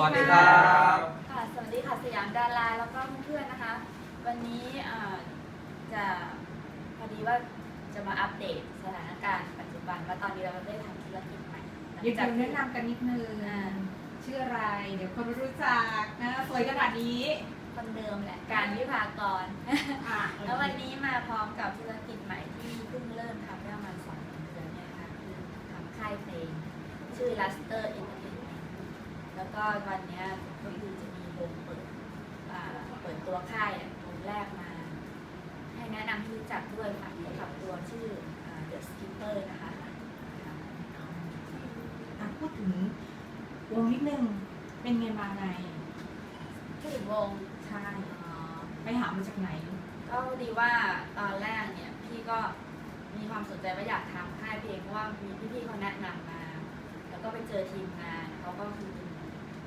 สวัสดีครับค่ะสวัสดีค่ะสยามดาราแล้วก็เพื่อนๆนะคะ วันนี้เอ่อจะพอดีว่าจะมาอัปเดตสถานการณ์ปัจจุบันว่าตอนนี้เราได้ทำธุรกิจใหม่หลังเดี๋ยวจากแนะนำกันนิดนึงอ่าชื่ออะไร เดี๋ยวคนไม่รู้จักนะสวยขนาดนี้คนเดิมแหละการวิภากรอะแล้ววันนี้มาพร้อมกับธุรกิจใหม่ที่เพิ่งเริ่มทำได้ประมาณสองเดือนเนี่ยค่ะคือทำค่ายเพลงชื่อ Luster Entertainment แล้ว ก็วันเนี้ยก็คือจะมีวงเปิดอ่าเปิดตัวค่ายอะวงแรกมา ให้แนะนำให้รู้จักด้วยค่ะเกี่ยวกับตัวชื่ออ่า The Skipper นะคะอะพูดถึงวงนิดนึงเป็นไงมาไงพูดถึงวงใช่อ่าไปหามาจากไหน ก็พอดีว่าตอนแรกเนี่ยพี่ก็มีความสนใจว่าอยากทำค่ายเพลงเพราะว่ามีพี่ๆเขาแนะนำมา แล้วก็ไปเจอทีมงานเขาก็คือ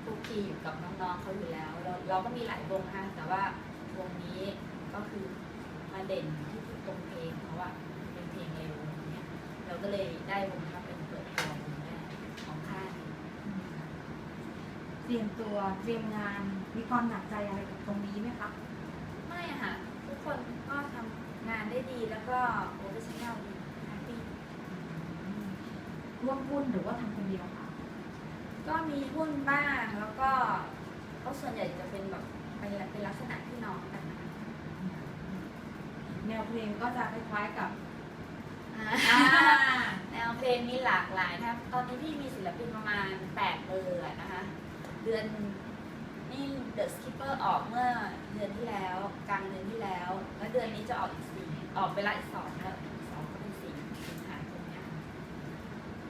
คุกคีอยู่กับน้องๆเขาอยู่แล้วเราเราก็มีหลายวงค่ะแต่ว่าวงนี้ก็คือมาเด่นที่ตรงเพลงเพราะว่าเป็นเพลงเร็วอย่างเงี้ยเราก็เลยได้วงนี้มาเป็นเปิดตัววงแรกของค่ายเตรียมตัวเตรียมงานมีความหนักใจอะไรกับตรงนี้ไหมคะไม่อะค่ะทุกคนก็ทำงานได้ดีแล้วก็โปรเฟชชั่นแนลดีแฮปปี้ร่วมหุ้นหรือว่าทำคนเดียวคะ ก็มีหุ้นบ้างแล้วก็ก็ส่วนใหญ่จะเป็นแบบเป็นเป็นลักษณะพี่น้องกันนะคะแนวเพลงก็จะคล้ายๆกับอ่าอ่าแนวเพลงมีหลากหลายนะครับตอนนี้พี่มีศิลปินประมาณ8เบอร์อะนะคะ เดือนนี่ The Skipper ออกเมื่อเดือนที่แล้ว กลางเดือนที่แล้ว แล้วเดือนนี้จะออกอีกสี่ออกไปละอีกสองแล้วอีกสองก็เป็นสี่สิงหาคมเนี่ย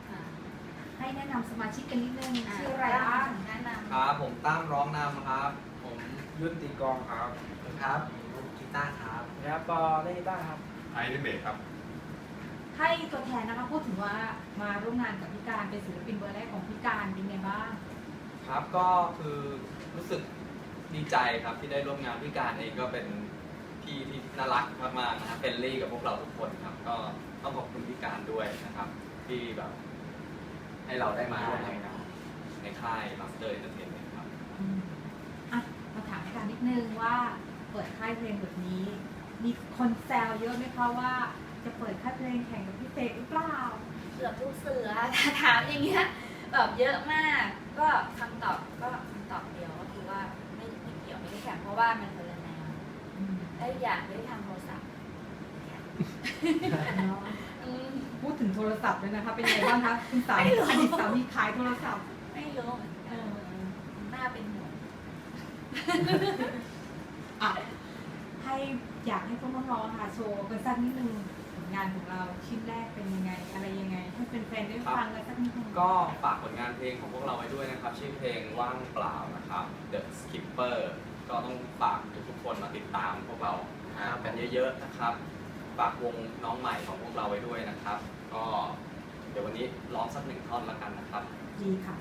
ค่ะ ให้ แนะนำสมาชิกกันนิดนึงอ่าชื่ออะไรบ้างแนะนำครับผมตั้มร้องนำครับ ผมยุ่นตีกลองครับครับลูกกีตาร์ครับนะครับปอเล่นกีตาร์ครับไอเดนเบกครับ ให้ตัวแทนนะคะพูดถึงว่ามาร่วมงานกับพี่การเป็นศิลปินเบอร์แรกของพี่การเป็นไงบ้างครับก็คือรู้สึกดีใจครับที่ได้ร่วมงานพี่การเองก็เป็นพี่ที่น่ารักมากๆนะครับเป็นลี่กับพวกเราทุกคนครับ ก็ต้องขอบคุณพี่การด้วยนะครับ ที่แบบ ให้เราได้มาร่วมทำงานในค่าย Master Entertainment ครับ อืมอะมาถามให้การนิดนึงว่าเปิดค่ายเพลงแบบนี้ มีคนแซวเยอะไหมคะว่าจะเปิดค่ายเพลงแข่งกับพี่เสกหรือเปล่า เกือบทุกเสือถ้าถามอย่างเงี้ยแบบเยอะมาก ก็คำตอบก็คำตอบเดียวก็คือว่าไม่ไม่เกี่ยวไม่ได้แข่งเพราะว่ามันคนละแนวและอีกอย่างไม่ได้ทำโทรศัพท์อืมพูด ถึงโทรศัพท์เลยนะคะ เป็นยังไงบ้างคะคุณสามีไม่รู้อดีตสามีขายโทรศัพท์ไม่รู้เหมือนเอกันอหน้าเป็นห่วงอะให้อยากให้พวกน้องๆค่ะโชว์กันสักนิดนึงผลงานของเราชิ้นแรกเป็นยังไง อะไรยังไงให้เป็นแฟนๆได้ฟังกันสักนิดนึงก็ฝากผลงานเพลงของพวกเราไว้ด้วยนะครับ ชื่อเพลงว่างเปล่านะครับ The Skipper ก็ต้องฝากทุกๆคนมาติดตามพวกเรากันเยอะๆนะครับ ฝากวงน้องใหม่ของพวกเราไว้ด้วยนะครับ ก็เดี๋ยววันนี้ร้องสักหนึ่งท่อนละกันนะครับดีค่ะ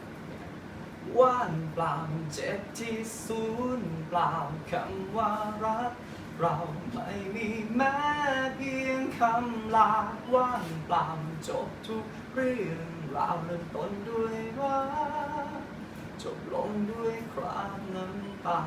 ว่างเปล่าเจ็บที่ศูนย์เปล่าคำว่ารัก เราไม่มีแม้เพียงคำลาว่างเปล่าจบทุกเรื่องราวเริ่มต้นด้วยรักจบลงด้วยคราบน้ำตา